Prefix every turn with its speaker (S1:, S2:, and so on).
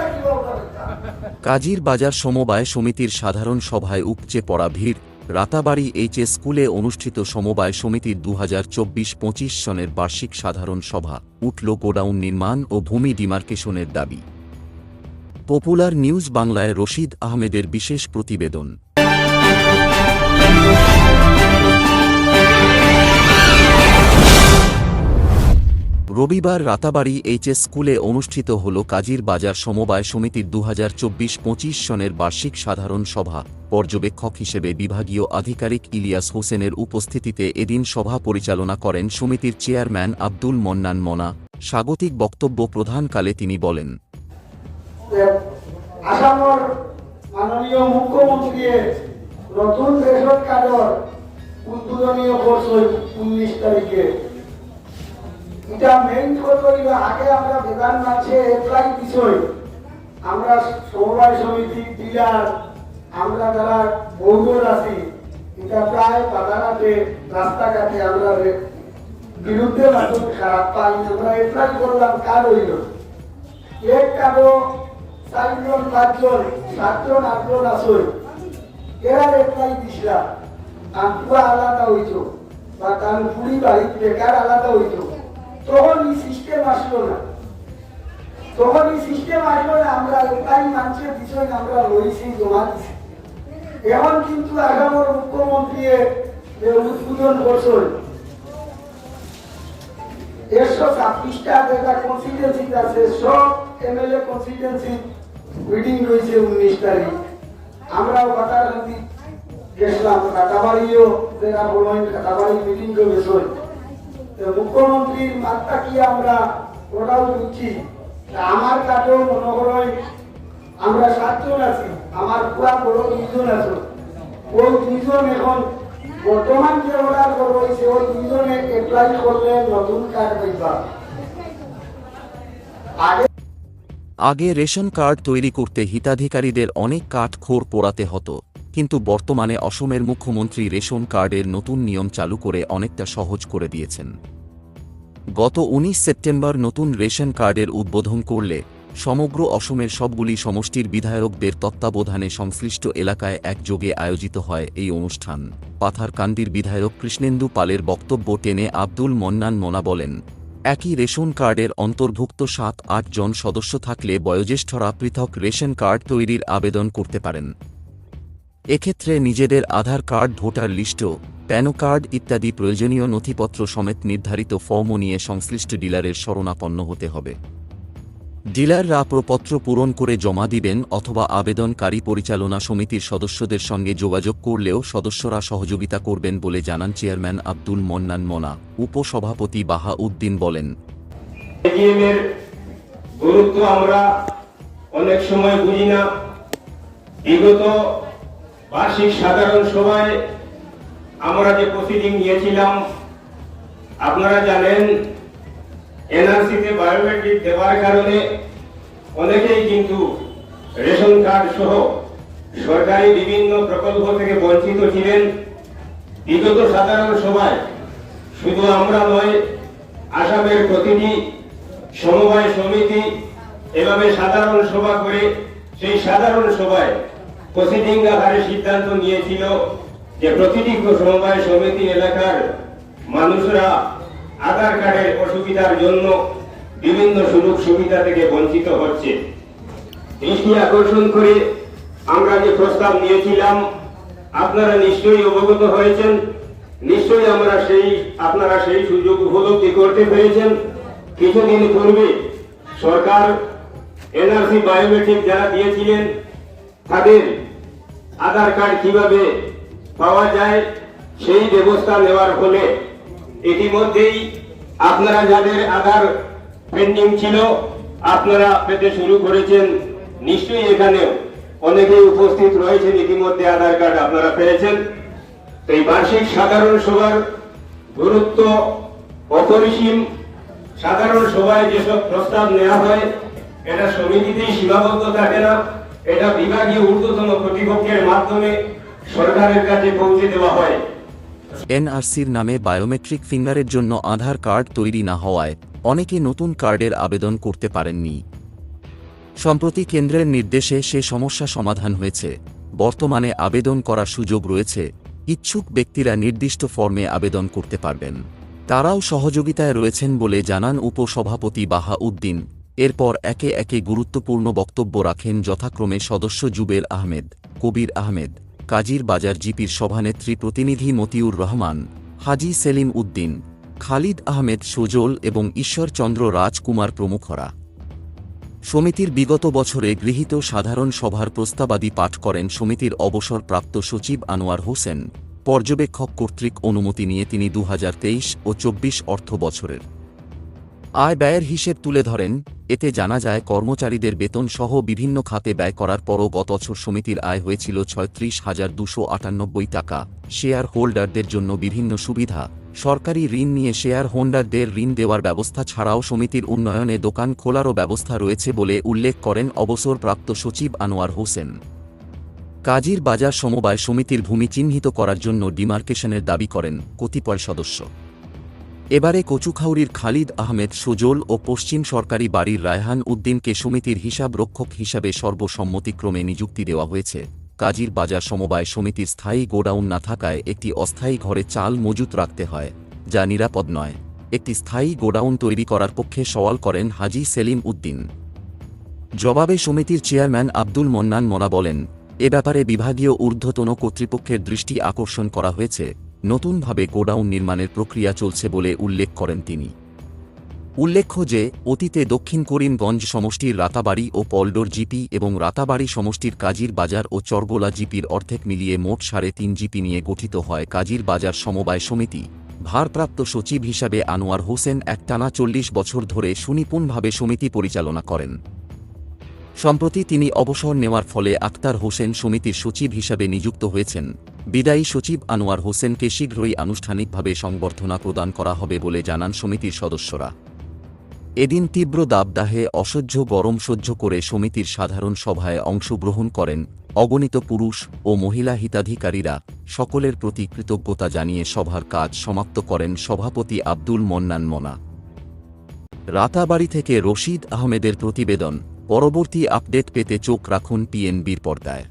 S1: রাখিব
S2: কাজীর বাজার সমবায় সমিতির সাধারণ সভায় উপচে পড়া ভিড়, রাতাবাড়ি এইচএস স্কুলে অনুষ্ঠিত সমবায় সমিতির দু হাজার চব্বিশ পঁচিশ সনের বার্ষিক সাধারণ সভা, উঠল গোডাউন নির্মাণ ও ভূমি ডিমার্কেশনের দাবি। পপুলার নিউজ বাংলায় রশিদ আহমেদের বিশেষ প্রতিবেদন। রবিবার রাতাবাড়ি এইচএস স্কুলে অনুষ্ঠিত হল কাজীর বাজার সমবায় সমিতির দু হাজার সনের বার্ষিক সাধারণ সভা। পর্যবেক্ষক হিসেবে বিভাগীয় আধিকারিক ইলিয়াস হোসেনের উপস্থিতিতে এদিন সভা পরিচালনা করেন সমিতির চেয়ারম্যান আব্দুল মন্নান মনা। স্বাগতিক বক্তব্য প্রধানকালে তিনি বলেন।
S1: নতুন রেশন কার্ডর উদ্বোধনীয় উনিশ তারিখে। এটা মেইন করিব আগে আমরা বিধান মাঝে এপ্লাই বিষয়। আমরা সমবায় সমিতি, ডিলার, আমরা যারা বৌদ্ধর আছি, এটা প্রায় বাজারাতে রাস্তাঘাটে আমরা বিরুদ্ধে মানুষ খারাপ পাই, আমরা এপ্লাই করলাম, কার হইল? এক কারও চারজন, পাঁচজন, সাতজন, আটজন আসই এরা এপ্লাই দিছিলাম। আঁকুয়া আলাদা হইতো বা তার পুরি বাড়ি বেকার আলাদা হইতো তখন এই সিস্টেম আসলো না। তখন এই সিস্টেম আসলো না, আমরা এপ্লাই মানুষের বিষয় আমরা লইছি জমা দিছি। এখন কিন্তু আগামর মুখ্যমন্ত্রী উদ্বোধন করছেন। একশো ছাব্বিশটা যেটা কনস্টিটুয়েন্সি আছে, সব এমএলএ কনস্টিটুয়েন্সি মিটিং রয়েছে উনিশ তারিখ। আমরাও কাটাকাটি গেছিলাম, কাটাবাড়িও যেটা বলেন কাটাবাড়ি মিটিং তো মুখ্যমন্ত্রীর মাত্রা কি আমরা ওটাও বুঝছি। আমার কাছেও মনে করেন আমরা সাতজন আছি, আমার পুরা বড় দুইজন আছে। ওই দুইজন এখন বর্তমান যে অর্ডার করা হয়েছে ওই দুইজনে অ্যাপ্লাই করলে নতুন কার্ড পাইবা। আগে
S2: রেশন কার্ড তৈরি করতে হিতাধিকারীদের অনেক কাঠ খোর পোড়াতে হতো। কিন্তু বর্তমানে অসমের মুখ্যমন্ত্রী রেশন কার্ডের নতুন নিয়ম চালু করে অনেকটা সহজ করে দিয়েছেন। গত উনিশ সেপ্টেম্বর নতুন রেশন কার্ডের উদ্বোধন করলে সমগ্র অসমের সবগুলি সমষ্টির বিধায়কদের তত্ত্বাবধানে সংশ্লিষ্ট এলাকায় একযোগে আয়োজিত হয় এই অনুষ্ঠান। পাথারকান্দির বিধায়ক কৃষ্ণেন্দু পালের বক্তব্য টেনে আব্দুল মন্নান মোনা বলেন, একই রেশন কার্ডের অন্তর্ভুক্ত সাত আট জন সদস্য থাকলে বয়োজ্যেষ্ঠরা পৃথক রেশন কার্ড তৈরির আবেদন করতে পারেন। এক্ষেত্রে নিজেদের Aadhaar card, voter list, PAN card ইত্যাদি প্রয়োজনীয় নথিপত্র সমেত নির্ধারিত ফর্মও নিয়ে সংশ্লিষ্ট ডিলারের শরণাপন্ন হতে হবে। ডিলাররা প্রপত্র পূরণ করে জমা দিবেন অথবা আবেদনকারী পরিচালনা সমিতির সদস্যদের সঙ্গে যোগাযোগ করলেও সদস্যরা সহযোগিতা করবেন বলে জানান চেয়ারম্যান আব্দুল মন্নান মোনা, উপসভাপতি বাহা উদ্দিন বলেন।
S3: গুরুত্ব আমরা অনেক সময় বুঝি না। বিগত বার্ষিক সাধারণ সভায় আমরা যে প্রসিডিং নিয়েছিলাম, আপনারা জানেন, এনআরসিতে বায়োমেট্রিক দেওয়ার কারণে অনেকেই কিন্তু রেশন কার্ড সহ সরকারি বিভিন্ন প্রকল্প থেকে বঞ্চিত ছিলেন। বিগত সাধারণ সভায় শুধু আমরা নয়, আসামের প্রতিটি সমবায় সমিতি এভাবে সাধারণ সভা করে, সেই সাধারণ সভায় প্রসিডিং আকারে সিদ্ধান্ত নিয়েছিল যে প্রতিটি সমবায় সমিতি এলাকার মানুষরা আধার কার্ডের অসুবিধার জন্য বিভিন্ন সুযোগ সুবিধা থেকে বঞ্চিত হচ্ছে। দৃষ্টি আকর্ষণ করে আমরা যে প্রস্তাব নিয়েছিলাম, আপনারা নিশ্চয়ই অবগত হয়েছেন, নিশ্চয়ই আমরা সেই, আপনারা সেই সুযোগ উপলব্ধি করতে পেরেছেন। কিছুদিন পূর্বে সরকার, এনআরসি বায়োমেট্রিক যারা দিয়েছিলেন তাদের আধার কার্ড কীভাবে পাওয়া যায়, সেই ব্যবস্থা নেওয়ার ফলে ইতিমধ্যেই আপনারা যাদের আধার পেন্ডিং ছিল, আপনারা পেতে শুরু করেছেন। নিশ্চয়ই এখানেও অনেকেই উপস্থিত রয়েছেন, ইতিমধ্যে আধার কার্ড আপনারা পেয়েছেন। এই বার্ষিক সাধারণ সভার গুরুত্ব অপরিসীম। সাধারণ সভায় যেসব প্রস্তাব নেওয়া হয়, এটা সমিতিতেই সীমাবদ্ধ থাকে না। এটা বিভাগীয় ঊর্ধ্বতন কর্তৃপক্ষের মাধ্যমে সরকারের কাছে পৌঁছে দেওয়া হয়।
S2: এনআরসির নামে বায়োমেট্রিক ফিঙ্গারের জন্য আধার কার্ড তৈরি না হওয়ায় অনেকে নতুন কার্ডের আবেদন করতে পারেননি। সম্প্রতি কেন্দ্রের নির্দেশে সে সমস্যা সমাধান হয়েছে। বর্তমানে আবেদন করার সুযোগ রয়েছে। ইচ্ছুক ব্যক্তিরা নির্দিষ্ট ফর্মে আবেদন করতে পারবেন। তারাও সহযোগিতায় রয়েছেন বলে জানান উপসভাপতি বাহা উদ্দিন এরপর একে একে গুরুত্বপূর্ণ বক্তব্য রাখেন যথাক্রমে সদস্য জুবের আহমেদ, কবির আহমেদ, কাজীর বাজার জিপির সভানেত্রী প্রতিনিধি মতিউর রহমান, হাজি সেলিম উদ্দিন, খালিদ আহমেদ সুজল এবং ঈশ্বরচন্দ্র রাজকুমার প্রমুখরা। সমিতির বিগত বছরে গৃহীত সাধারণ সভার প্রস্তাবাদি পাঠ করেন সমিতির অবসরপ্রাপ্ত সচিব আনোয়ার হোসেন। পর্যবেক্ষক কর্তৃক অনুমতি নিয়ে তিনি দু হাজার তেইশ ও চব্বিশ অর্থ বছরের আয় ব্যয়ের হিসেব তুলে ধরেন এতে জানা যায়, কর্মচারীদের বেতন সহ বিভিন্ন খাতে ব্যয় করার পরও গত বছর সমিতির আয় হয়েছিল ছয়ত্রিশ হাজার দুশো আটানব্বই টাকা। শেয়ার হোল্ডারদের জন্য বিভিন্ন সুবিধা। সরকারি ঋণ নিয়ে শেয়ার হোল্ডারদের ঋণ দেওয়ার ব্যবস্থা ছাড়াও সমিতির উন্নয়নে দোকান খোলারও ব্যবস্থা রয়েছে বলে উল্লেখ করেন অবসরপ্রাপ্ত সচিব আনোয়ার হোসেন। কাজীর বাজার সমবায় সমিতির ভূমি চিহ্নিত করার জন্য ডিমার্কেশনের দাবি করেন কতিপয় সদস্য। এবারে কচুখাউরির খালিদ আহমেদ সুজল ও পশ্চিম সরকারি বাড়ির রায়হান উদ্দিনকে সমিতির হিসাব রক্ষক হিসাবে সর্বসম্মতিক্রমে নিযুক্তি দেওয়া হয়েছে। কাজীর বাজার সমবায় সমিতির স্থায়ী গোডাউন না থাকায় একটি অস্থায়ী ঘরে চাল মজুত রাখতে হয়, যা নিরাপদ নয়। একটি স্থায়ী গোডাউন তৈরি করার পক্ষে সওয়াল করেন হাজি সেলিম উদ্দিন। জবাবে সমিতির চেয়ারম্যান আব্দুল মন্নান মোনা বলেন, এ ব্যাপারে বিভাগীয় ঊর্ধ্বতন কর্তৃপক্ষের দৃষ্টি আকর্ষণ করা হয়েছে। নতুনভাবে গোডাউন নির্মাণের প্রক্রিয়া চলছে বলে উল্লেখ করেন তিনি। উল্লেখ্য যে, অতীতে দক্ষিণ করিমগঞ্জ সমষ্টির রাতাবাড়ি ও পলডোর জিপি এবং রাতাবাড়ি সমষ্টির কাজীর বাজার ও চরগোলা জিপির অর্ধেক মিলিয়ে মোট সাড়ে তিন জিপি নিয়ে গঠিত হয় কাজীর বাজার সমবায় সমিতি। ভারপ্রাপ্ত সচিব হিসাবে আনোয়ার হোসেন একটানা চল্লিশ বছর ধরে সুনিপুণভাবে সমিতি পরিচালনা করেন। সম্প্রতি তিনি অবসর নেওয়ার ফলে আক্তার হোসেন সমিতির সচিব হিসাবে নিযুক্ত হয়েছেন। বিদায়ী সচিব আনোয়ার হোসেনকে শীঘ্রই আনুষ্ঠানিকভাবে সংবর্ধনা প্রদান করা হবে বলে জানান সমিতির সদস্যরা। এদিন তীব্র দাবদাহে, অসহ্য গরম সহ্য করে সমিতির সাধারণ সভায় অংশগ্রহণ করেন অগণিত পুরুষ ও মহিলা হিতাধিকারীরা। সকলের প্রতি কৃতজ্ঞতা জানিয়ে সভার কাজ সমাপ্ত করেন সভাপতি আব্দুল মন্নান মনা। রাতাবাড়ি থেকে রশিদ আহমেদের প্রতিবেদন। পরবর্তী আপডেট পেতে চোখ রাখুন পিএনবির পর্দায়।